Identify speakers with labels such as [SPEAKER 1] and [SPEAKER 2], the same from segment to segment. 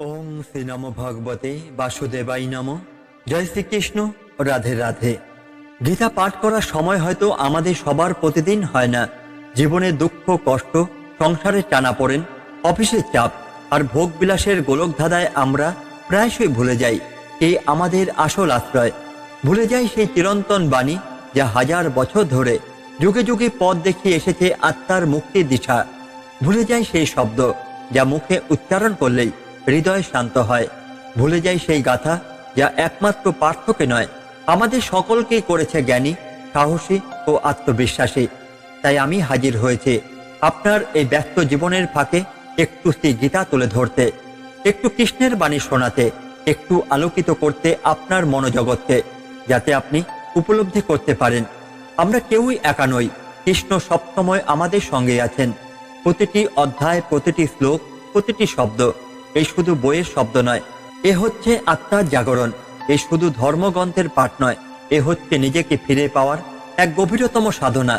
[SPEAKER 1] ওম শ্রী নম ভগবতে বাসুদেবাই নম। জয় শ্রীকৃষ্ণ, রাধে রাধে। গীতা পাঠ করার সময় হয়তো আমাদের সবার প্রতিদিন হয় না। জীবনে দুঃখ, কষ্ট, সংসারে টানা পড়েন, অফিসের চাপ আর ভোগ বিলাসের গোলকধাঁধায় আমরা প্রায়শই ভুলে যাই। এই আমাদের আসল আশ্রয়। ভুলে যাই সেই চিরন্তন বাণী যা হাজার বছর ধরে যুগে যুগে পথ দেখিয়ে এসেছে আত্মার মুক্তির দিশা। ভুলে যাই সেই শব্দ যা মুখে উচ্চারণ করলেই হৃদয় শান্ত হয়। ভুলে যাই সেই গাথা, যা একমাত্র পার্থকে নয়। আমাদের সকলকেই করেছে জ্ঞানী, সাহসী ও আত্মবিশ্বাসী। তাই আমি হাজির হয়েছে আপনার এই ব্যস্ত জীবনের ফাঁকে একটু শ্রী গীতা তুলে ধরতে, একটু কৃষ্ণের বাণী শোনাতে, একটু আলোকিত করতে আপনার মনোজগৎকে, যাতে আপনি উপলব্ধি করতে পারেন। আমরা কেউই একা নই। কৃষ্ণ সবসময় আমাদের সঙ্গে আছেন। প্রতিটি অধ্যায়, প্রতিটি শ্লোক, প্রতিটি শব্দ। এই শুধু বইয়ের শব্দ নয়, এ হচ্ছে আত্মার জাগরণ। এ শুধু ধর্মগ্রন্থের পাঠ নয়, এ হচ্ছে নিজেকে ফিরে পাওয়ার এক গভীরতম সাধনা।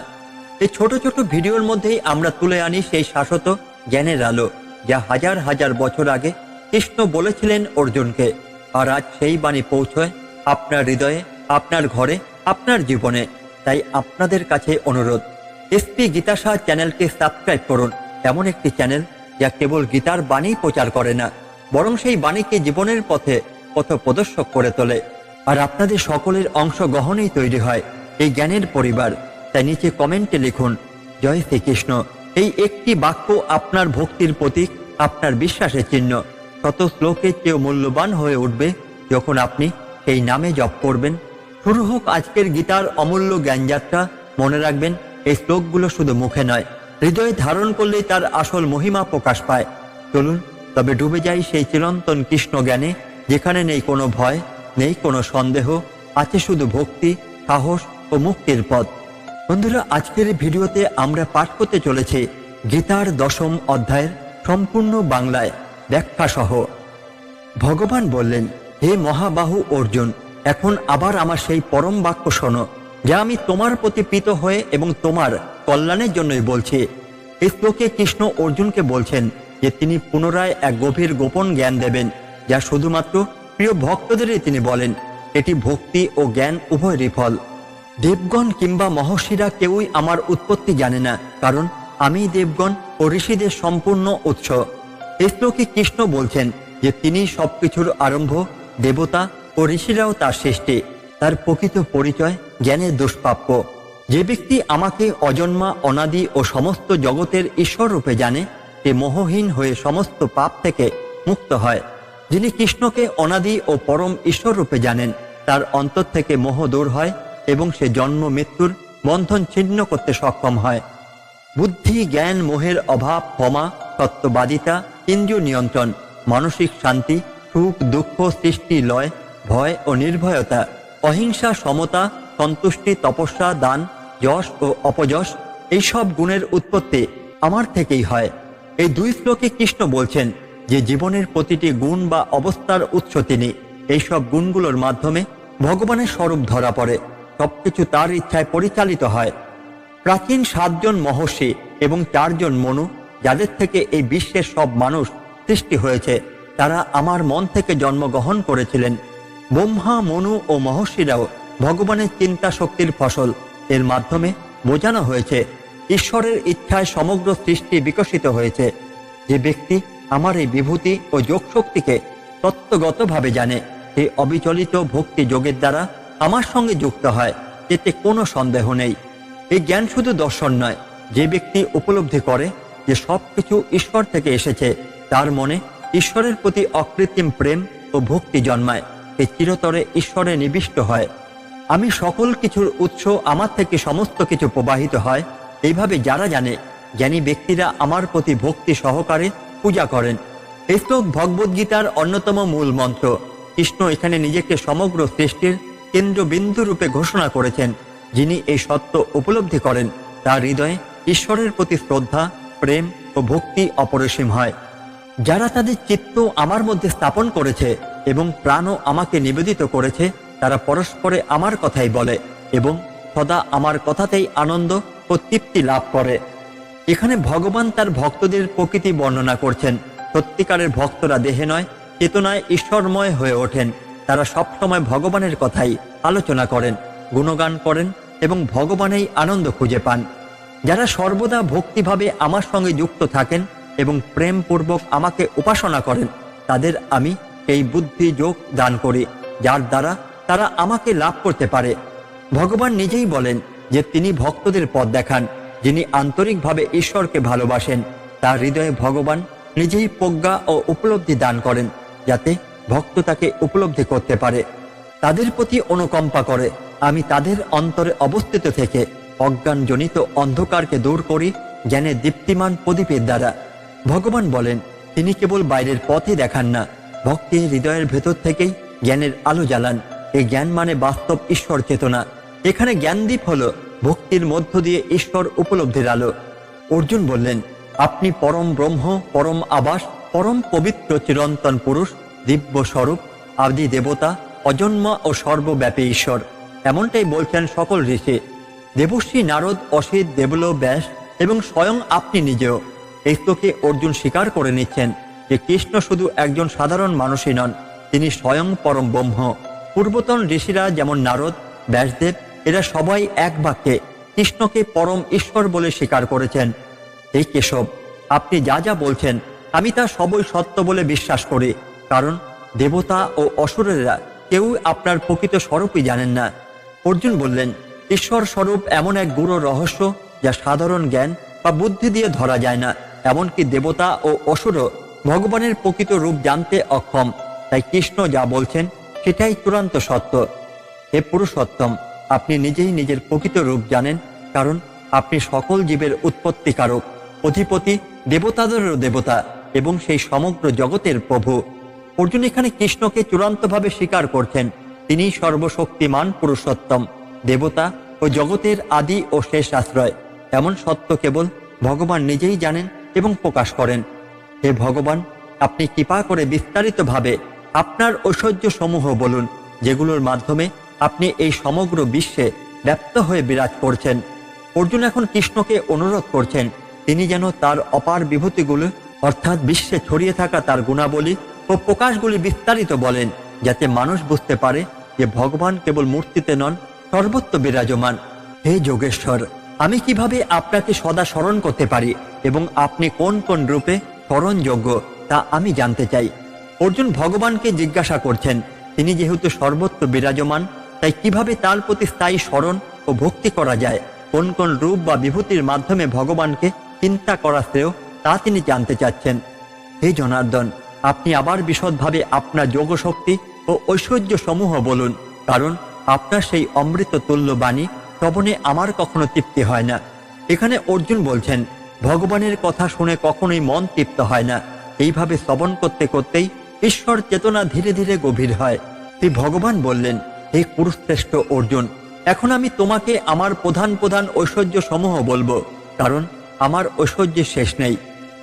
[SPEAKER 1] এই ছোট ছোট ভিডিওর মধ্যেই আমরা তুলে আনি সেই শাশ্বত জ্ঞানের আলো, যা হাজার হাজার বছর আগে কৃষ্ণ বলেছিলেন অর্জুনকে। আর আজ সেই বাণী পৌঁছয় আপনার হৃদয়ে, আপনার ঘরে, আপনার জীবনে। তাই আপনাদের কাছে অনুরোধ এসপি গীতাশা চ্যানেলকে সাবস্ক্রাইব করুন। এমন একটি চ্যানেল যা কেবল গীতার বাণী প্রচার করে না, বরং সেই বাণীকে জীবনের পথে পথ প্রদর্শক করে তোলে। আর আপনাদের সকলের অংশগ্রহণেই তৈরি হয় এই জ্ঞানের পরিবার। তাই নিচে কমেন্টে লিখুন, জয় শ্রীকৃষ্ণ। এই একটি বাক্য আপনার ভক্তির প্রতীক, আপনার বিশ্বাসের চিহ্ন। শত শ্লোকের চেয়েও মূল্যবান হয়ে উঠবে যখন আপনি সেই নামে জপ করবেন। শুরু হোক আজকের গীতার অমূল্য জ্ঞানযাত্রা। মনে রাখবেন, এই শ্লোকগুলো শুধু মুখে নয় হৃদয়ে ধারণ করলেই তার আসল মহিমা প্রকাশ পায়। চলুন, তবে ডুবে যাই সেই চিরন্তন কৃষ্ণ জ্ঞানে যেখানে নেই কোনো ভয়, নেই কোনো সন্দেহ, আছে শুধু ভক্তি, সাহস ও মুক্তির পথ। বন্ধুরা, আজকের ভিডিওতে আমরা পাঠ করতে চলেছি গীতার দশম অধ্যায়ের সম্পূর্ণ বাংলায় ব্যাখ্যা সহ ভগবান বললেন, হে মহাবাহু অর্জুন, এখন আবার আমার সেই পরম বাক্য শোনো, যা আমি তোমার প্রতি প্রীত হয়ে এবং তোমার কল্যাণের জন্যই বলছি। এই শ্লোকে কৃষ্ণ অর্জুনকে বলছেন যে তিনি পুনরায় এক গভীর গোপন জ্ঞান দেবেন, যা শুধুমাত্র প্রিয় ভক্তদেরই তিনি বলেন। এটি ভক্তি ও জ্ঞান উভয়েরই ফল। দেবগণ কিংবা মহর্ষিরা কেউই আমার উৎপত্তি জানে না, কারণ আমি দেবগণ ও ঋষিদের সম্পূর্ণ উৎস। এই শ্লোকে কৃষ্ণ বলছেন যে তিনি সবকিছুর আরম্ভ দেবতা ও ঋষিরাও তার সৃষ্টি। তার প্রকৃত পরিচয় জ্ঞানের দুষ্প্রাপ্য। যে ব্যক্তি আমাকে অজন্মা, অনাদি ও সমস্ত জগতের ঈশ্বর রূপে জানে, সে মোহহীন হয়ে সমস্ত পাপ থেকে মুক্ত হয়। যিনি কৃষ্ণকে অনাদি ও পরম ঈশ্বর রূপে জানেন, তার অন্তর থেকে মোহ দূর হয় এবং সে জন্ম, মৃত্যুর বন্ধন ছিন্ন করতে সক্ষম হয়। বুদ্ধি, জ্ঞান, মোহের অভাব, ক্ষমা, তত্ত্ববাদিতা, ইন্দ্রিয় নিয়ন্ত্রণ, মানসিক শান্তি, সুখ, দুঃখ, সৃষ্টি, লয়, ভয় ও নির্ভয়তা, অহিংসা, সমতা, সন্তুষ্টি, তপস্যা, দান যশ ও অপযশ, এই সব গুণের উৎপত্তি আমার থেকেই হয়। এই দুই শ্লোকে কৃষ্ণ বলছেন যে জীবনের প্রতিটি গুণ বা অবস্থার উৎস তিনি। এই সব গুণগুলোর মাধ্যমে ভগবানের স্বরূপ ধরা পড়ে। সবকিছু তার ইচ্ছায় পরিচালিত হয়। প্রাচীন সাতজন মহর্ষি এবং চারজন মনু, যাদের থেকে এই বিশ্বের সব মানুষ সৃষ্টি হয়েছে, তারা আমার মন থেকে জন্মগ্রহণ করেছিলেন। ব্রহ্মা, মনু ও মহর্ষিরাও ভগবানের চিন্তা শক্তির ফসল এর মাধ্যমে বোঝানো হয়েছে, ঈশ্বরের ইচ্ছায় সমগ্র সৃষ্টি বিকশিত হয়েছে। যে ব্যক্তি আমার এই বিভূতি ও যোগশক্তিকে তত্ত্বগতভাবে জানে, সে অবিচলিত ভক্তি যোগের দ্বারা আমার সঙ্গে যুক্ত হয়, এতে কোনো সন্দেহ নেই। এই জ্ঞান শুধু দর্শন নয়, যে ব্যক্তি উপলব্ধি করে যে সবকিছু ঈশ্বর থেকে এসেছে, তার মনে ঈশ্বরের প্রতি অকৃত্রিম প্রেম ও ভক্তি জন্মায়, সে চিরতরে ঈশ্বরে নিবিষ্ট হয়। আমি সকল কিছুর উৎস আমার থেকে সমস্ত কিছু প্রবাহিত হয়। এইভাবে যারা জানে, জ্ঞানী ব্যক্তিরা আমার প্রতি ভক্তি সহকারে পূজা করেন। এই শ্লোক ভগবদ্গীতার অন্যতম মূল মন্ত্র। কৃষ্ণ এখানে নিজেকে সমগ্র সৃষ্টির কেন্দ্রবিন্দু রূপে ঘোষণা করেছেন, যিনি এই সত্য উপলব্ধি করেন। তার হৃদয়ে ঈশ্বরের প্রতি শ্রদ্ধা, প্রেম ও ভক্তি অপরিসীম হয়। যারা তাদের চিত্ত আমার মধ্যে স্থাপন করেছে এবং প্রাণও আমাকে নিবেদিত করেছে তারা পরস্পরে আমার কথাই বলে এবং সদা আমার কথাতেই আনন্দ ও তৃপ্তি লাভ করে। এখানে ভগবান তার ভক্তদের প্রকৃতি বর্ণনা করছেন। সত্যিকারের ভক্তরা দেহে নয়, চেতনায় ঈশ্বরময় হয়ে ওঠেন। তারা সবসময় ভগবানের কথাই আলোচনা করেন, গুণগান করেন এবং ভগবানেই আনন্দ খুঁজে পান। যারা সর্বদা ভক্তিভাবে আমার সঙ্গে যুক্ত থাকেন এবং প্রেমপূর্বক আমাকে উপাসনা করেন, তাদের আমি এই বুদ্ধি যোগ দান করি, যার দ্বারা তারা আমাকে লাভ করতে পারে। ভগবান নিজেই বলেন যে তিনি ভক্তদের পথ দেখান, যিনি আন্তরিকভাবে ঈশ্বরকে ভালোবাসেন। তার হৃদয়ে ভগবান নিজেই প্রজ্ঞা ও উপলব্ধি দান করেন, যাতে ভক্ত তাকে উপলব্ধি করতে পারে। তাদের প্রতি অনুকম্পা করে, আমি তাদের অন্তরে অবস্থিত থেকে অজ্ঞানজনিত অন্ধকারকে দূর করি জ্ঞানের দীপ্তিমান প্রদীপের দ্বারা। ভগবান বলেন, তিনি কেবল বাইরের পথে দেখান না, ভক্তি হৃদয়ের ভেতর থেকেই জ্ঞানের আলো জ্বালান। এই জ্ঞান মানে বাস্তব ঈশ্বর চেতনা। এখানে জ্ঞানদীপ হল ভক্তির মধ্য দিয়ে ঈশ্বর উপলব্ধির আলো। অর্জুন বললেন, আপনি পরম ব্রহ্ম, পরম আবাস, পরম পবিত্র চিরন্তন পুরুষ, দিব্য স্বরূপ, আদি দেবতা, অজন্ম ও সর্বব্যাপী ঈশ্বর। এমনটাই বলছেন সকল ঋষি। দেবশ্রী নারদ, অসিত, দেবল, ব্যাস এবং স্বয়ং আপনি নিজেও। এই শ্লোকে অর্জুন স্বীকার করে নিচ্ছেন যে কৃষ্ণ শুধু একজন সাধারণ মানুষই নন, তিনি স্বয়ং পরম ব্রহ্ম। পূর্বতন ঋষিরা যেমন নারদ, ব্যাসদেব, এরা সবাই এক বাক্যে কৃষ্ণকে পরম ঈশ্বর বলে স্বীকার করেছেন। এই কেশব, আপনি যা যা বলছেন, আমি তা সবই সত্য বলে বিশ্বাস করি, কারণ দেবতা ও অসুরেরা কেউ আপনার প্রকৃত স্বরূপই জানেন না। অর্জুন বললেন, ঈশ্বর স্বরূপ এমন এক গুরু রহস্য যা সাধারণ জ্ঞান বা বুদ্ধি দিয়ে ধরা যায় না, এমনকি দেবতা ও অসুরও ভগবানের প্রকৃত রূপ জানতে অক্ষম। তাই কৃষ্ণ যা বলছেন সেটাই চূড়ান্ত সত্য। হে পুরুষোত্তম, আপনি নিজেই নিজের প্রকৃত রূপ জানেন, কারণ আপনি সকল জীবের উৎপত্তিকারক, অধিপতি, দেবতাদেরও দেবতা, এবং সেই সমগ্র জগতের প্রভু। অর্জুন এখানে কৃষ্ণকে চূড়ান্তভাবে স্বীকার করছেন। তিনি সর্বশক্তিমান পুরুষোত্তম, দেবতা ও জগতের আদি ও শেষ আশ্রয়। এমন সত্য কেবল ভগবান নিজেই জানেন এবং প্রকাশ করেন। হে ভগবান, আপনি কৃপা করে বিস্তারিতভাবে আপনার ঐশ্বর্য সমূহ বলুন, যেগুলোর মাধ্যমে আপনি এই সমগ্র বিশ্বে ব্যপ্ত হয়ে বিরাজ করছেন। অর্জুন এখন কৃষ্ণকে অনুরোধ করছেন, তিনি যেন তার অপার বিভূতিগুলো, অর্থাৎ বিশ্বে ছড়িয়ে থাকা তার গুণাবলী ও প্রকাশগুলি বিস্তারিত বলেন, যাতে মানুষ বুঝতে পারে যে ভগবান কেবল মূর্তিতে নন, সর্বত্র বিরাজমান। হে যোগেশ্বর, আমি কীভাবে আপনাকে সদা স্মরণ করতে পারি এবং আপনি কোন কোন রূপে স্মরণযোগ্য তা আমি জানতে চাই। অর্জুন ভগবানকে জিজ্ঞাসা করছেন, তিনি যেহেতু সর্বত্র বিরাজমান, তাই কীভাবে তার প্রতি স্থায়ী স্মরণ ও ভক্তি করা যায়? কোন কোন রূপ বা বিভূতির মাধ্যমে ভগবানকে চিন্তা করা শ্রেয়, তা তিনি জানতে চাচ্ছেন। হে জনার্দন, আপনি আবার বিশদভাবে আপনার যোগশক্তি ও ঐশ্বর্য সমূহ বলুন, কারণ আপনার সেই অমৃত তুল্য বাণী শ্রবণে আমার কখনো তৃপ্তি হয় না। এখানে অর্জুন বলছেন, ভগবানের কথা শুনে কখনোই মন তৃপ্ত হয় না। এইভাবে শ্রবণ করতে করতেই ঈশ্বর চেতনা ধীরে ধীরে গভীর হয়। এই ভগবান বললেন, হে কুরুশ্রেষ্ঠ অর্জুন, এখন আমি তোমাকে আমার প্রধান প্রধান ঐশ্বর্য সমূহ বলব, কারণ আমার ঐশ্বর্যের শেষ নেই।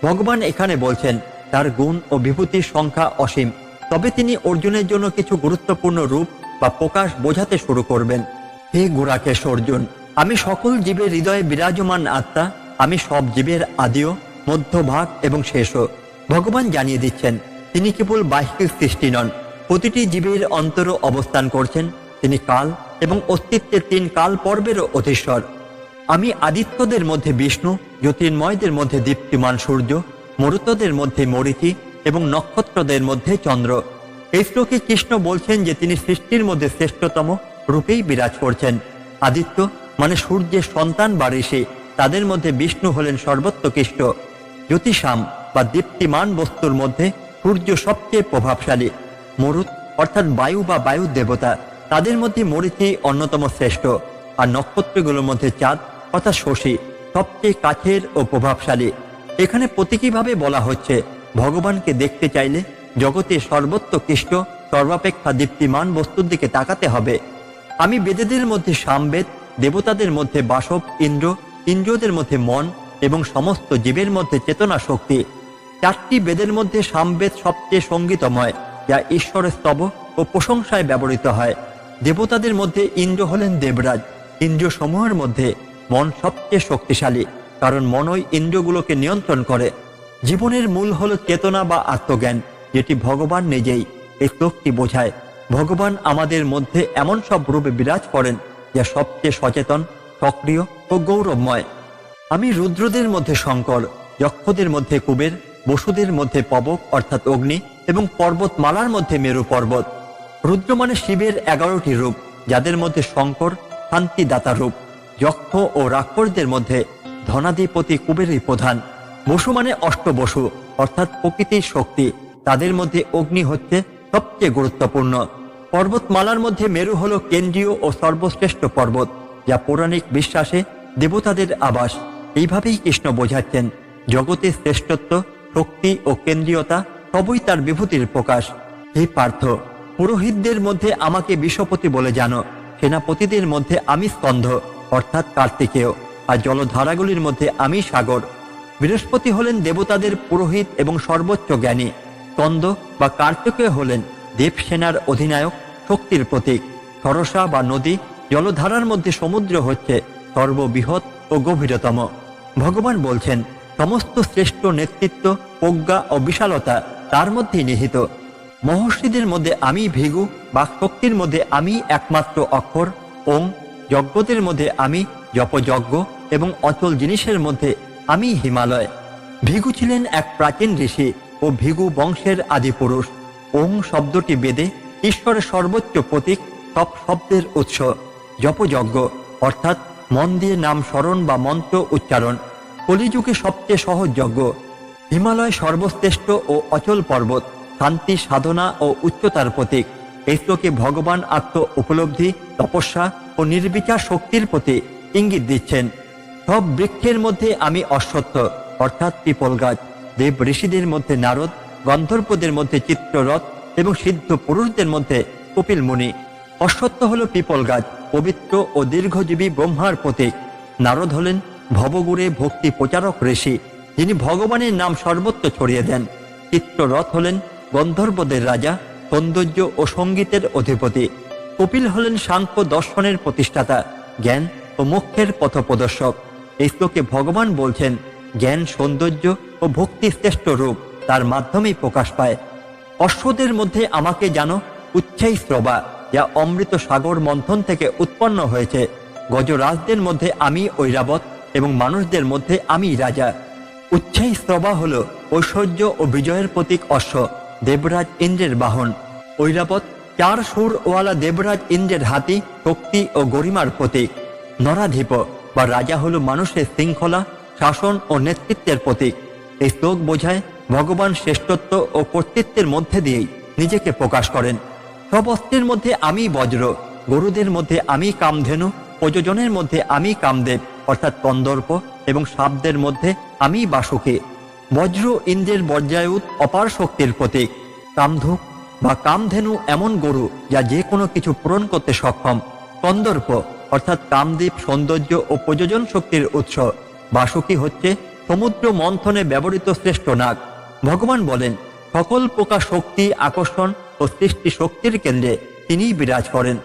[SPEAKER 1] ভগবান এখানে বলছেন, তার গুণ ও বিভূতির সংখ্যা অসীম। তবে তিনি অর্জুনের জন্য কিছু গুরুত্বপূর্ণ রূপ বা প্রকাশ বোঝাতে শুরু করবেন। হে গুরাকেশ অর্জুন, আমি সকল জীবের হৃদয়ে বিরাজমান আত্মা, আমি সব জীবের আদিও, মধ্যভাগ এবং শেষও। ভগবান জানিয়ে দিচ্ছেন তিনি কেবল বাহ্যিক সৃষ্টি নন, প্রতিটি জীবের অন্তরও অবস্থান করছেন। তিনি কাল এবং অস্তিত্বের তিন কাল পর্বেরও অধীশ্বর। আমি আদিত্যদের মধ্যে বিষ্ণু, জ্যোতির্ময়দের মধ্যে দীপ্তিমান সূর্য, মরুতদের মধ্যে মরিচি এবং নক্ষত্রদের মধ্যে চন্দ্র। এই শ্লোকে কৃষ্ণ বলছেন যে তিনি সৃষ্টির মধ্যে শ্রেষ্ঠতম রূপেই বিরাজ করছেন। আদিত্য মানে সূর্যের সন্তান বা ঋষি, তাদের মধ্যে বিষ্ণু হলেন সর্বোত্তকৃষ্ট জ্যোতিষাম বা দীপ্তিমান বস্তুর মধ্যে সূর্য সবচেয়ে প্রভাবশালী। মরুত, অর্থাৎ বায়ু বা বায়ুর দেবতা, তাদের মধ্যে মরিচি অন্যতম শ্রেষ্ঠ। আর নক্ষত্রগুলোর মধ্যে চাঁদ, অর্থাৎ শশী, সবচেয়ে কাছের ও প্রভাবশালী। এখানে প্রতীকীভাবে বলা হচ্ছে, ভগবানকে দেখতে চাইলে জগতে সর্বোত্তকৃষ্ট সর্বাপেক্ষা দীপ্তিমান বস্তুর দিকে তাকাতে হবে। আমি বেদেদের মধ্যে সামবেদ, দেবতাদের মধ্যে বাসব, ইন্দ্র ইন্দ্রদের মধ্যে মন এবং সমস্ত জীবের মধ্যে চেতনা শক্তি। চারটি বেদের মধ্যে সামবেদ সবচেয়ে সঙ্গীতময়, যা ঈশ্বরের স্তব ও প্রশংসায় ব্যবহৃত হয়। দেবতাদের মধ্যে ইন্দ্র হলেন দেবরাজ। ইন্দ্রিয় সমূহের মধ্যে মন সবচেয়ে শক্তিশালী, কারণ মনই ইন্দ্রিয়গুলোকে নিয়ন্ত্রণ করে। জীবনের মূল হল চেতনা বা আত্মজ্ঞান, যেটি ভগবান নিজেই এই শ্লোকটি বোঝায়। ভগবান আমাদের মধ্যে এমন সব রূপে বিরাজ করেন, যা সবচেয়ে সচেতন, সক্রিয় ও গৌরবময়। আমি রুদ্রদের মধ্যে শঙ্কর, যক্ষদের মধ্যে কুবের বসুদের মধ্যে পবক, অর্থাৎ অগ্নি, এবং পর্বতমালার মধ্যে মেরু পর্বত। রুদ্র মানে শিবের এগারোটি রূপ, যাদের মধ্যে শঙ্কর, শান্তিদাতা রূপ, যক্ষ ও রাক্ষসদের মধ্যে ধনাধিপতি কুবেরই প্রধান। বসু মানে অষ্টবসু, অর্থাৎ প্রকৃতির শক্তি, তাদের মধ্যে অগ্নি হচ্ছে সবচেয়ে গুরুত্বপূর্ণ। পর্বতমালার মধ্যে মেরু হল কেন্দ্রীয় ও সর্বশ্রেষ্ঠ পর্বত, যা পৌরাণিক বিশ্বাসে দেবতাদের আবাস। এইভাবেই কৃষ্ণ বোঝাচ্ছেন, জগতের শ্রেষ্ঠত্ব শক্তি ও কেন্দ্রীয়তা সবই তার বিভূতির প্রকাশ। হে পার্থ, পুরোহিতদের মধ্যে আমাকে বিশ্বপতি বলে জানো। সেনাপতিদের মধ্যে আমি স্কন্ধ, অর্থাৎ কার্তিকেয়, আর জলধারাগুলির মধ্যে আমি সাগর। বৃহস্পতি হলেন দেবতাদের পুরোহিত এবং সর্বোচ্চ জ্ঞানী। স্কন্দ বা কার্তিকেয় হলেন দেবসেনার অধিনায়ক, শক্তির প্রতীক। সরসা বা নদী জলধারার মধ্যে সমুদ্র হচ্ছে সর্ববৃহৎ ও গভীরতম। ভগবান বলছেন সমস্ত শ্রেষ্ঠ নেতৃত্ব, প্রজ্ঞা ও বিশালতা তার মধ্যেই নিহিত। মহর্ষিদের মধ্যে আমি ভিগু বা শক্তির মধ্যে আমি একমাত্র অক্ষর ওং যজ্ঞদের মধ্যে আমি জপযজ্ঞ এবং অচল জিনিসের মধ্যে আমি হিমালয়। ভিগু ছিলেন এক প্রাচীন ঋষি ও ভিগু বংশের আদি পুরুষ। ওং শব্দটি বেদে ঈশ্বরের সর্বোচ্চ প্রতীক, সব শব্দের উৎস। জপযজ্ঞ অর্থাৎ মন দিয়ে নাম স্মরণ বা মন্ত্র উচ্চারণ। কলিযুগে সবচেয়ে সহজ যজ্ঞ হিমালয় সর্বশ্রেষ্ঠ ও অচল পর্বত, শান্তি, সাধনা ও উচ্চতার প্রতীক। এই শ্লোকে ভগবান আত্ম উপলব্ধি, তপস্যা ও নির্বিচার শক্তির প্রতি ইঙ্গিত দিচ্ছেন। সব বৃক্ষের মধ্যে আমি অশ্বত্থ, অর্থাৎ পিপল গাছ, দেব ঋষিদের মধ্যে নারদ, গন্ধর্বদের মধ্যে চিত্ররথ এবং সিদ্ধ পুরুষদের মধ্যে কপিল মুনি। অশ্বত্থ হল পিপল গাছ, পবিত্র ও দীর্ঘজীবী ব্রহ্মার প্রতীক। নারদ হলেন ভবগুরে ভক্তি প্রচারক ঋষি। যিনি ভগবানের নাম সর্বত্র ছড়িয়ে দেন। চিত্ররথ হলেন গন্ধর্বদের রাজা, সৌন্দর্য ও সঙ্গীতের অধিপতি। কপিল হলেন সাংখ্য দর্শনের প্রতিষ্ঠাতা, জ্ঞান ও মোক্ষের পথপ্রদর্শক। এই শ্লোকে ভগবান বলছেন, জ্ঞান, সৌন্দর্য ও ভক্তি শ্রেষ্ঠ রূপ, তার মাধ্যমেই প্রকাশ পায়। অশ্বদের মধ্যে আমাকে জানো, উচ্ছাই শ্রবা, যা অমৃত সাগর মন্থন থেকে উৎপন্ন হয়েছে। গজরাজদের মধ্যে আমি ঐরাবত এবং মানুষদের মধ্যে আমি রাজা। উচ্ছাই শ্রবা হল ঐশ্বর্য ও বিজয়ের প্রতীক অশ্ব, দেবরাজ ইন্দ্রের বাহন। ঐরাবত, চার সুর ওয়ালা দেবরাজ ইন্দ্রের হাতি, শক্তি ও গরিমার প্রতীক। নরাধিপ, বা রাজা হল মানুষের শৃঙ্খলা, শাসন ও নেতৃত্বের প্রতীক। এই শ্লোক বোঝায় ভগবান শ্রেষ্ঠত্ব ও কর্তৃত্বের মধ্যে দিয়েই নিজেকে প্রকাশ করেন। সব অস্ত্রের মধ্যে আমি বজ্র, গরুদের মধ্যে আমি কামধেনু প্রযোজনের মধ্যে আমি কামদেব। অর্থাৎ কন্দর্প এবং সাপদের মধ্যে আমি বাসুকে। বজ্র ইন্দ্রের বজ্রায়ুত অপার শক্তির প্রতীক। কামধুক বা কামধেনু এমন গরু যা যে কোনো কিছু পূরণ করতে সক্ষম। কন্দর্প অর্থাৎ কামদ্বীপ সৌন্দর্য ও প্রযোজন শক্তির উৎস। বাসুকি হচ্ছে সমুদ্র মন্থনে ব্যবহৃত শ্রেষ্ঠ নাগ। ভগবান বলেন, সকল প্রকার শক্তি, আকর্ষণ ও সৃষ্টি শক্তির কেন্দ্রে তিনিই বিরাজ করেন।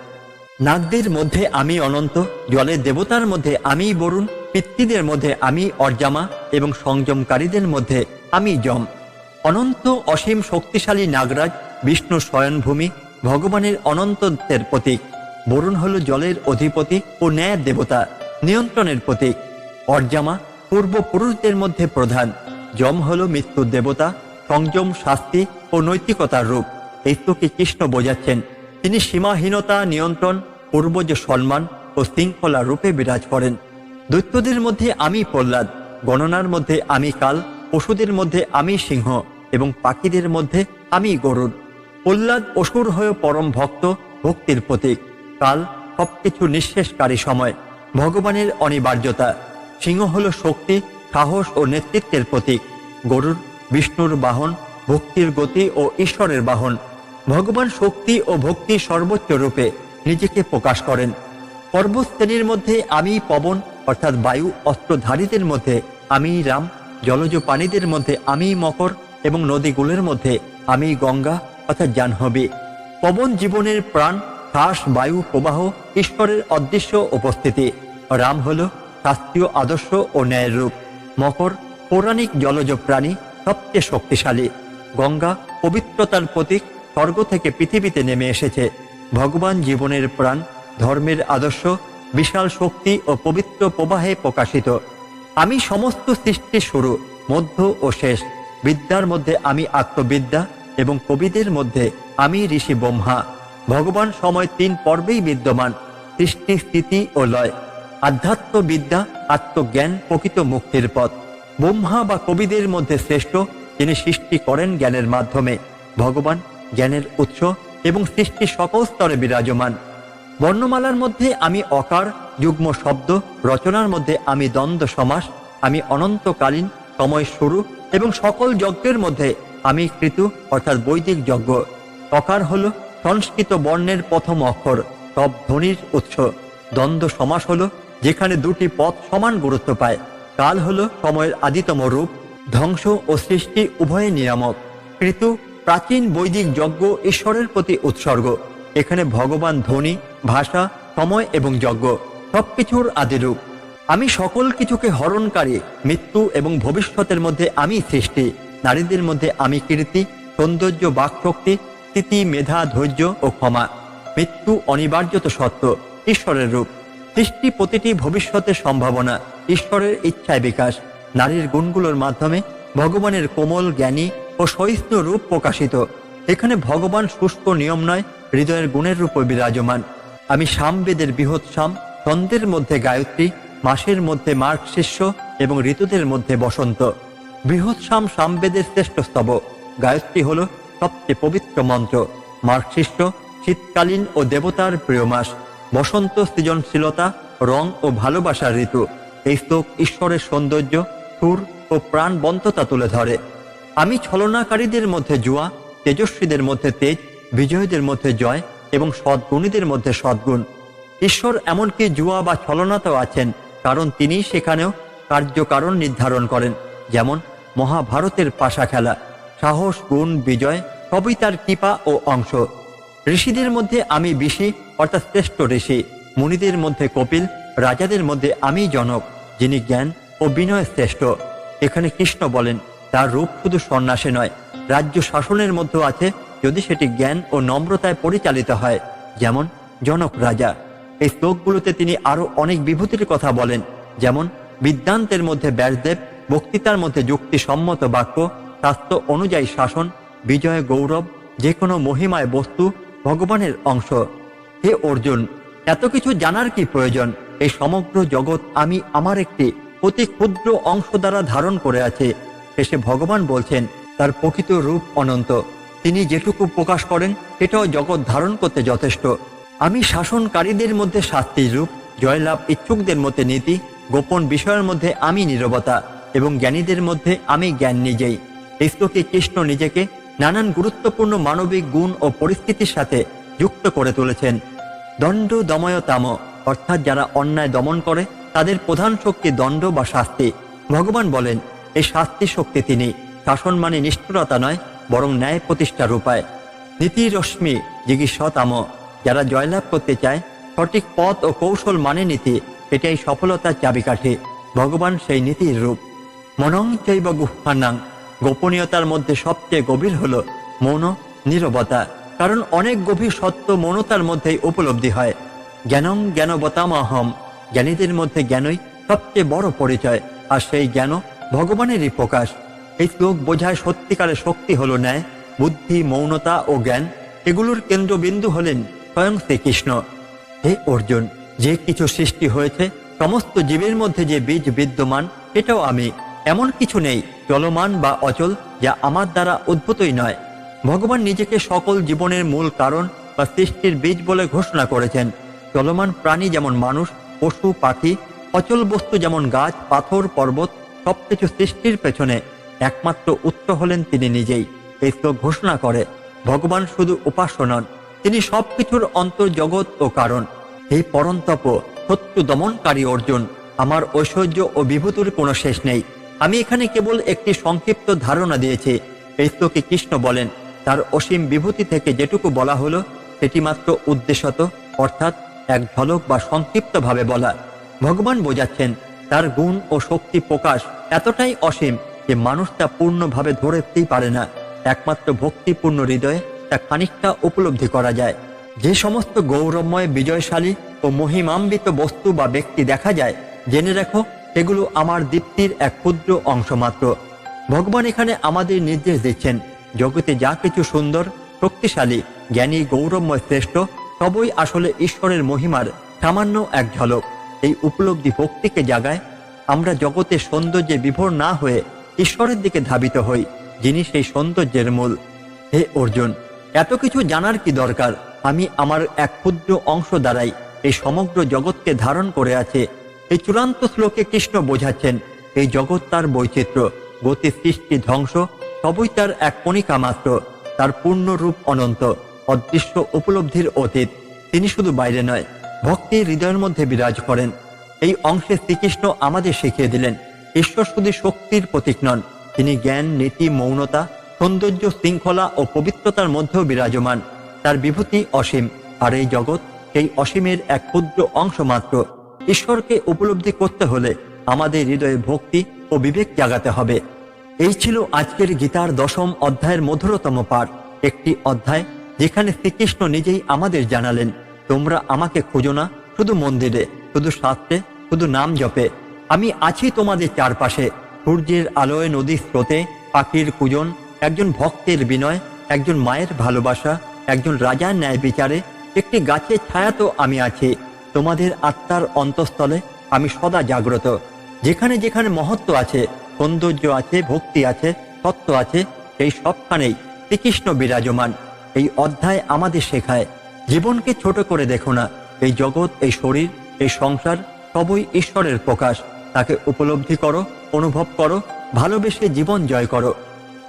[SPEAKER 1] নাগদের মধ্যে আমি অনন্ত জলের দেবতার মধ্যে আমি বরুণ, পিতৃদের মধ্যে আমি অর্জামা এবং সংযমকারীদের মধ্যে আমি যম। অনন্ত অসীম শক্তিশালী নাগরাজ, বিষ্ণু শয়নভূমি ভগবানের অনন্তত্বের প্রতীক। বরুণ হল জলের অধিপতি ও ন্যায় দেবতা, নিয়ন্ত্রণের প্রতীক। অর্জামা পূর্বপুরুষদের মধ্যে প্রধান। যম হল মৃত্যুর দেবতা, সংযম, শাস্তি ও নৈতিকতার রূপ। এই তোকে কৃষ্ণ বোঝাচ্ছেন। তিনি সীমাহীনতা, নিয়ন্ত্রণ পূর্বজ সম্মান ও শৃঙ্খলা রূপে বিরাজ করেন। দৈত্যদের মধ্যে আমি প্রহ্লাদ, গণনার মধ্যে আমি কাল, পশুদের মধ্যে আমি সিংহ এবং পাখিদের মধ্যে আমি গরুর। প্রহ্লাদ অসুর হয়ে পরম ভক্ত, ভক্তির প্রতীক। কাল সবকিছু নিঃশেষকারী সময়, ভগবানের অনিবার্যতা। সিংহ হল শক্তি, সাহস ও নেতৃত্বের প্রতীক। গরুর, বিষ্ণুর বাহন, ভক্তির গতি ও ঈশ্বরের বাহন। ভগবান শক্তি ও ভক্তি সর্বোচ্চ রূপে। নিজেকে প্রকাশ করেন। পর্বত শ্রেণির মধ্যে আমি পবন, অর্থাৎ বায়ু, অস্ত্রধারীদের মধ্যে আমি রাম, জলজ প্রাণীদের মধ্যে আমি মকর এবং নদীগুলোর মধ্যে আমি গঙ্গা, অর্থাৎ জাহ্নবী। পবন জীবনের প্রাণ, শ্বাস, বায়ু, প্রবাহ, ঈশ্বরের অদৃশ্য উপস্থিতি। রাম হল শাস্ত্রীয় আদর্শ ও ন্যায়ের রূপ। মকর, পৌরাণিক জলজ প্রাণী, সবচেয়ে শক্তিশালী। গঙ্গা, পবিত্রতার প্রতীক, স্বর্গ থেকে পৃথিবীতে নেমে এসেছে। ভগবান জীবনের প্রাণ, ধর্মের আদর্শ, বিশাল শক্তি ও পবিত্র প্রবাহে প্রকাশিত। আমি সমস্ত সৃষ্টির শুরু, মধ্য ও শেষ। বিদ্যার মধ্যে আমি আত্মবিদ্যা এবং কবিদের মধ্যে আমি ঋষি ব্রহ্মা। ভগবান সময় তিন পর্বেই বিদ্যমান, সৃষ্টি, স্থিতি ও লয়। আধ্যাত্ম বিদ্যা, আত্মজ্ঞান প্রকৃত মুক্তির পথ। ব্রহ্মা বা কবিদের মধ্যে শ্রেষ্ঠ, তিনি সৃষ্টি করেন জ্ঞানের মাধ্যমে। ভগবান জ্ঞানের উৎস এবং সৃষ্টি সকল স্তরে বিরাজমান। বর্ণমালার মধ্যে আমি অকার, যুগ্ম শব্দ, রচনার মধ্যে আমি দ্বন্দ্ব সমাস, আমি অনন্তকালীন, সময় শুরু এবং সকল যজ্ঞের মধ্যে আমি কৃতু, অর্থাৎ বৈদিক যজ্ঞ। অকার হল সংস্কৃত বর্ণের প্রথম অক্ষর, সব ধ্বনির উৎস। দ্বন্দ্ব সমাস হল যেখানে দুটি পথ সমান গুরুত্ব পায়। কাল হল সময়ের আদিতম রূপ, ধ্বংস ও সৃষ্টি উভয়ে নিয়ামক। কৃতু প্রাচীন বৈদিক যজ্ঞ ঈশ্বরের প্রতি উৎসর্গ। এখানে ভগবান ধ্বনি, ভাষা, সময় এবং যজ্ঞ সবকিছুর আদিরূপ। আমি সকল কিছুকে হরণকারী, মৃত্যু এবং ভবিষ্যতের মধ্যে আমি সৃষ্টি, নারীদের মধ্যে আমি কীর্তি, সৌন্দর্য, বাকশক্তি, স্থিতি, মেধা, ধৈর্য ও ক্ষমা। মৃত্যু অনিবার্যত সত্য, ঈশ্বরের রূপ। সৃষ্টি প্রতিটি ভবিষ্যতের সম্ভাবনা, ঈশ্বরের ইচ্ছায় বিকাশ। নারীর গুণগুলোর মাধ্যমে ভগবানের কোমল জ্ঞানী ও সহিষ্ণু রূপ প্রকাশিত। এখানে ভগবান শুষ্ক নিয়ম নয়, হৃদয়ের গুণের রূপে বিরাজমান। আমি সামবেদের বৃহৎ সাম ছন্দের মধ্যে গায়ত্রী, মাসের মধ্যে মার্গ শিষ্য এবং ঋতুদের মধ্যে বসন্ত। বৃহৎ সাম সামবেদের শ্রেষ্ঠ স্তব। গায়ত্রী হল সবচেয়ে পবিত্র মন্ত্র। মার্গ শিষ্য, শীতকালীন ও দেবতার প্রিয় মাস। বসন্ত সৃজনশীলতা, রং ও ভালোবাসার ঋতু। এই স্তোক ঈশ্বরের সৌন্দর্য, সুর ও প্রাণবন্ততা তুলে ধরে। আমি ছলনাকারীদের মধ্যে জুয়া, তেজস্বীদের মধ্যে তেজ, বিজয়ীদের মধ্যে জয় এবং সদ্গুণীদের মধ্যে সদ্গুণ। ঈশ্বর এমনকি জুয়া বা ছলনাতেও আছেন, কারণ তিনি সেখানেও কার্যকারণ নির্ধারণ করেন, যেমন মহাভারতের পাশা খেলা। সাহস, গুণ, বিজয় সবই তার কৃপা ও অংশ। ঋষিদের মধ্যে আমি বিশি অর্থাৎ শ্রেষ্ঠ ঋষি। মুনিদের মধ্যে কপিল, রাজাদের মধ্যে আমি জনক, যিনি জ্ঞান ও বিনয় শ্রেষ্ঠ। এখানে কৃষ্ণ বলেন তার রূপ শুধু সন্ন্যাসে নয়, রাজ্য শাসনের মধ্যে আছে যদি সেটি জ্ঞান ও নম্রতায় পরিচালিত হয়, যেমন জনক রাজা। এই শ্লোকগুলোতে তিনি আরও অনেক বিভূতির কথা বলেন, যেমন বিদ্যান্তের মধ্যে ব্যাসদেব, বক্তৃতার মধ্যে যুক্তিসম্মত বাক্য স্বাস্থ্য অনুযায়ী শাসন, বিজয়, গৌরব যে কোনো মহিমায় বস্তু, ভগবানের অংশ। হে অর্জুন, এত কিছু জানার কি প্রয়োজন? এই সমগ্র জগৎ আমি আমার একটি অতি ক্ষুদ্র অংশ দ্বারা ধারণ করে আছে। শেষে ভগবান বলছেন, তার প্রকৃত রূপ অনন্ত। তিনি যেটুকু প্রকাশ করেন, সেটাও জগৎ ধারণ করতে যথেষ্ট। আমি শাসনকারীদের মধ্যে শাস্তির রূপ, জয়লাভ ইচ্ছুকদের মধ্যে নীতি, গোপন বিষয়ের মধ্যে আমি নীরবতা, এবং জ্ঞানীদের মধ্যে আমি জ্ঞান নিজেই। এই কৃষ্ণ নিজেকে নানান গুরুত্বপূর্ণ মানবিক গুণ ও পরিস্থিতির সাথে যুক্ত করে তুলেছেন। দণ্ড দময়তাম অর্থাৎ যারা অন্যায় দমন করে, তাদের প্রধান শক্তি দণ্ড বা শাস্তি। ভগবান বলেন এই শাস্তি শক্তি তিনি শাসন মানে নিষ্ঠুরতা নয়, বরং ন্যায় প্রতিষ্ঠার উপায়। নীতি রশ্মি জিজ্ঞিসতাম যারা জয়লাভ করতে চায়, সঠিক পথ ও কৌশল মানে নীতি এটাই সফলতার চাবিকাঠি। ভগবান সেই নীতির রূপ। মনং চৈব গুহানাং। গোপনীয়তার মধ্যে সবচেয়ে গভীর হল মৌন নীরবতা। কারণ অনেক গভীর সত্য মৌনতার মধ্যেই উপলব্ধি হয়। জ্ঞানং জ্ঞানবতামহম। জ্ঞানীদের মধ্যে জ্ঞানই সবচেয়ে বড় পরিচয়। আর সেই জ্ঞান ভগবানেরই প্রকাশ। এই শ্লোক বোঝায় সত্যিকারের শক্তি হলো ন্যায়, বুদ্ধি, মৌনতা ও জ্ঞান। এগুলোর কেন্দ্রবিন্দু হলেন স্বয়ং শ্রীকৃষ্ণ। হে অর্জুন, যে কিছু সৃষ্টি হয়েছে, সমস্ত জীবের মধ্যে যে বীজ বিদ্যমান, সেটাও আমি। এমন কিছু নেই, চলমান বা অচল, যা আমার দ্বারা উদ্ভূতই নয়। ভগবান নিজেকে সকল জীবনের মূল কারণ বা সৃষ্টির বীজ বলে ঘোষণা করেছেন। চলমান প্রাণী যেমন মানুষ, পশু, পাখি, অচল বস্তু যেমন গাছ, পাথর, পর্বত সবকিছু সৃষ্টির পেছনে একমাত্র উৎস হলেন তিনি নিজেই। এই শ্লোক ঘোষণা করে, ভগবান শুধু উপাস্য নন, তিনি সবকিছুর অন্তর্জগৎ ও কারণ। এই পরন্তপ শত্রু দমনকারী অর্জুন, আমার ঐশ্বর্য ও বিভূতির কোনো শেষ নেই। আমি এখানে কেবল একটি সংক্ষিপ্ত ধারণা দিয়েছি। এই শ্লোকে কৃষ্ণ বলেন, তার অসীম বিভূতি থেকে যেটুকু বলা হলো, সেটি মাত্র উদ্দেশ্যত, অর্থাৎ এক ঝলক বা সংক্ষিপ্তভাবে বলা। ভগবান বোঝাচ্ছেন তার গুণ ও শক্তি প্রকাশ এতটাই অসীম যে মানুষ তা পূর্ণভাবে ধরতেই পারে না। একমাত্র ভক্তিপূর্ণ হৃদয়ে তা খানিকটা উপলব্ধি করা যায়। যে সমস্ত গৌরবময়, বিজয়শালী ও মহিমান্বিত বস্তু বা ব্যক্তি দেখা যায়, জেনে রাখো সেগুলো আমার দীপ্তির এক ক্ষুদ্র অংশ মাত্র। ভগবান এখানে আমাদের নির্দেশ দিচ্ছেন, জগতে যা কিছু সুন্দর, শক্তিশালী, জ্ঞানী, গৌরবময় শ্রেষ্ঠ, সবই আসলে ঈশ্বরের মহিমার সামান্য এক ঝলক। এই উপলব্ধি ভক্তিকে জাগায় আমরা জগতের সৌন্দর্যে বিভোর না হয়ে ঈশ্বরের দিকে ধাবিত হই, যিনি সেই সৌন্দর্যের মূল। হে অর্জুন, এত কিছু জানার কি দরকার? আমি আমার এক ক্ষুদ্র অংশ দ্বারাই এই সমগ্র জগৎকে ধারণ করে আছে। এই চূড়ান্ত শ্লোকে কৃষ্ণ বোঝাচ্ছেন, এই জগৎ তার বৈচিত্র্য, গতি, সৃষ্টি, ধ্বংস, সবই তার এক কণিকা মাত্র, তার পূর্ণ রূপ অনন্ত, অদৃশ্য উপলব্ধির অতীত। তিনি শুধু বাইরে নয় ভক্তি হৃদয়ের মধ্যে বিরাজ করেন। এই অংশে শ্রীকৃষ্ণ আমাদের শিখিয়ে দিলেন, ঈশ্বর শুধু শক্তির প্রতীক নন, তিনি জ্ঞান, নীতি, মৌনতা, সৌন্দর্য, শৃঙ্খলা ও পবিত্রতার মধ্যেও বিরাজমান। তার বিভূতি অসীম, আর এই জগৎ সেই অসীমের এক ক্ষুদ্র অংশ মাত্র। ঈশ্বরকে উপলব্ধি করতে হলে আমাদের হৃদয়ে ভক্তি ও বিবেক জাগাতে হবে। এই ছিল আজকের গীতার দশম অধ্যায়ের মধুরতম পাঠ, একটি অধ্যায় যেখানে শ্রীকৃষ্ণ নিজেই আমাদের জানালেন। তোমরা আমাকে খুঁজো না, শুধু মন্দিরে, শুধু শাস্ত্রে, শুধু নাম জপে। আমি আছি তোমাদের চারপাশে, সূর্যের আলোয় নদীর স্রোতে, পাখির কুজন, একজন ভক্তের বিনয়, একজন মায়ের ভালোবাসা, একজন রাজার ন্যায় বিচারে, একটি গাছের ছায়া তো আমি আছি। তোমাদের আত্মার অন্তঃস্থলে আমি সদা জাগ্রত। যেখানে যেখানে মহত্ব আছে, সৌন্দর্য আছে, ভক্তি আছে, সত্য আছে, সেই সবখানেই শ্রীকৃষ্ণ বিরাজমান। এই অধ্যায় আমাদের শেখায়। জীবনকে ছোট করে দেখো না। এই জগৎ, এই শরীর, এই সংসার সবই ঈশ্বরের প্রকাশ। তাকে উপলব্ধি করো, অনুভব করো, ভালোবেসে জীবন জয় করো।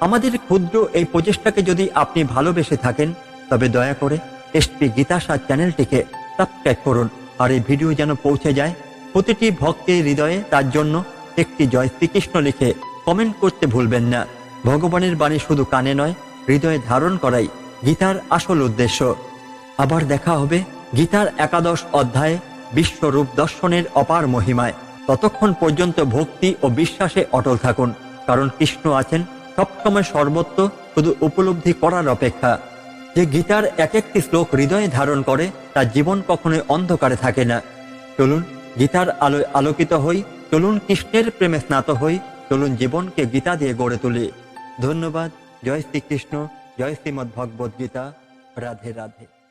[SPEAKER 1] আমাদের ক্ষুদ্র এই প্রচেষ্টাকে যদি আপনি ভালোবেসে থাকেন, তবে দয়া করে এসপি গীতাসার চ্যানেলটিকে সাবস্ক্রাইব করুন আর এই ভিডিও যেন পৌঁছে যায়। প্রতিটি ভক্তের হৃদয়ে তার জন্য একটি জয় শ্রীকৃষ্ণ লিখে কমেন্ট করতে ভুলবেন না। ভগবানের বাণী শুধু কানে নয়, হৃদয়ে ধারণ করাই গীতার আসল উদ্দেশ্য। আবার দেখা হবে গীতার একাদশ অধ্যায়ে বিশ্বরূপ দর্শনের অপার মহিমায়। ততক্ষণ পর্যন্ত ভক্তি ও বিশ্বাসে অটল থাকুন, কারণ কৃষ্ণ আছেন সবসময় সর্বত্র শুধু উপলব্ধি করার অপেক্ষা। যে গীতার এক একটি শ্লোক হৃদয়ে ধারণ করে তার জীবন কখনোই অন্ধকারে থাকে না। চলুন, গীতার আলোয় আলোকিত হই, চলুন কৃষ্ণের প্রেমে স্নাত হই, চলুন জীবনকে গীতা দিয়ে গড়ে তুলি। ধন্যবাদ, জয় শ্রীকৃষ্ণ, জয় শ্রীমদ্ ভগবদ্ গীতা, রাধে রাধে।